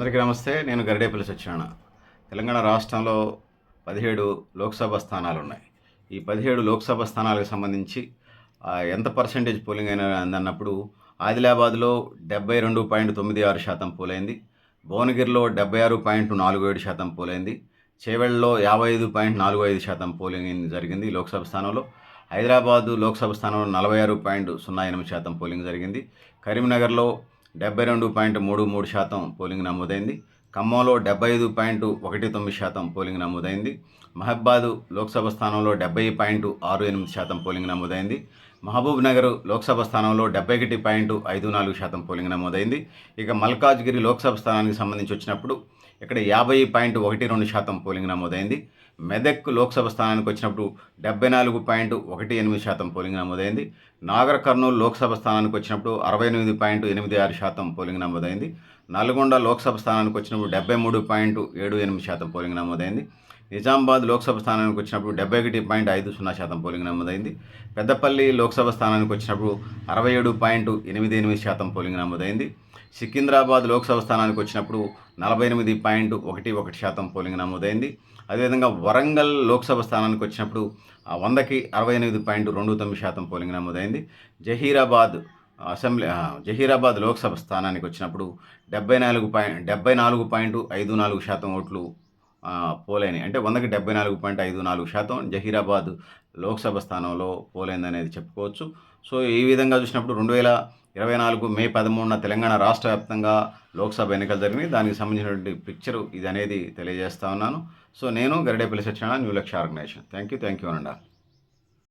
అందరికీ నమస్తే నేను గరిడేపల్లి సత్యనారాయణ. తెలంగాణ రాష్ట్రంలో పదిహేడు లోక్సభ స్థానాలు ఉన్నాయి ఈ పదిహేడు లోక్సభ స్థానాలకు సంబంధించి ఎంత పర్సంటేజ్ పోలింగ్ అయినా అన్నప్పుడు ఆదిలాబాద్లో డెబ్బై రెండు పాయింట్ తొమ్మిది ఆరు శాతం పోలైంది. భువనగిరిలో డెబ్బై ఆరు పాయింట్ నాలుగు ఏడు శాతం పోలైంది. చేవెళ్ళలో యాభై ఐదు పాయింట్ నాలుగు ఐదు శాతం పోలింగ్ జరిగింది లోక్సభ స్థానంలో. హైదరాబాదు లోక్సభ స్థానంలో నలభై ఆరు పాయింట్ సున్నా ఎనిమిది శాతం పోలింగ్ జరిగింది. కరీంనగర్లో డెబ్బై రెండు పాయింట్ మూడు మూడు శాతం పోలింగ్ నమోదైంది. ఖమ్మంలో డెబ్బై ఐదు పాయింట్ ఒకటి తొమ్మిది శాతం పోలింగ్ నమోదైంది. మహబాదు లోక్సభ స్థానంలో డెబ్బై పాయింట్ ఆరు ఎనిమిది శాతం పోలింగ్ నమోదైంది. మహబూబ్ నగర్ లోక్సభ స్థానంలో డెబ్బై ఒకటి పాయింట్ ఐదు నాలుగు శాతం పోలింగ్ నమోదైంది. ఇక మల్కాజ్గిరి లోక్సభ స్థానానికి సంబంధించి వచ్చినప్పుడు ఇక్కడ యాభై పాయింట్ ఒకటి రెండు శాతం పోలింగ్ నమోదైంది. మెదక్ లోక్సభ స్థానానికి వచ్చినప్పుడు డెబ్బై నాలుగు పాయింట్ ఒకటి ఎనిమిది శాతం పోలింగ్ నమోదైంది. నాగర్ కర్నూలు లోక్సభ స్థానానికి వచ్చినప్పుడు అరవై ఎనిమిది పాయింట్ ఎనిమిది ఆరు శాతం పోలింగ్ నమోదైంది. నల్గొండ లోక్సభ స్థానానికి వచ్చినప్పుడు డెబ్బై మూడు పాయింట్ ఏడు ఎనిమిది శాతం పోలింగ్ నమోదైంది. నిజామాబాద్ లోక్సభ స్థానానికి వచ్చినప్పుడు డెబ్బై ఒకటి పాయింట్ ఐదు సున్నా శాతం పోలింగ్ నమోదైంది. పెద్దపల్లి లోక్సభ స్థానానికి వచ్చినప్పుడు అరవై ఏడు పాయింట్ ఎనిమిది ఎనిమిది శాతం పోలింగ్ నమోదైంది. సికింద్రాబాద్ లోక్సభ స్థానానికి వచ్చినప్పుడు నలభై ఎనిమిది పాయింట్ ఒకటి ఒకటి శాతం పోలింగ్ నమోదైంది. అదేవిధంగా వరంగల్ లోక్సభ స్థానానికి వచ్చినప్పుడు వందకి అరవై ఎనిమిది పాయింట్ రెండు తొమ్మిది శాతం పోలింగ్ నమోదైంది. జహీరాబాద్ అసెంబ్లీ జహీరాబాద్ లోక్సభ స్థానానికి వచ్చినప్పుడు డెబ్బై నాలుగు పాయింట్ డెబ్బై నాలుగు పాయింట్ ఐదు నాలుగు శాతం ఓట్లు పోలైనవి అంటే వందకి డెబ్బై నాలుగు పాయింట్ ఐదు నాలుగు శాతం జహీరాబాద్ లోక్సభ స్థానంలో పోలైందనేది చెప్పుకోవచ్చు. సో ఈ విధంగా చూసినప్పుడు రెండు వేల ఇరవై నాలుగు మే పదమూడున తెలంగాణ రాష్ట్ర వ్యాప్తంగా లోక్సభ ఎన్నికలు జరిగినాయి. దానికి సంబంధించినటువంటి పిక్చరు ఇది అనేది తెలియజేస్తా ఉన్నాను. సో నేను Garidepalli Satyanarayana new Lakshya organisation. Thank you thank you అనండా.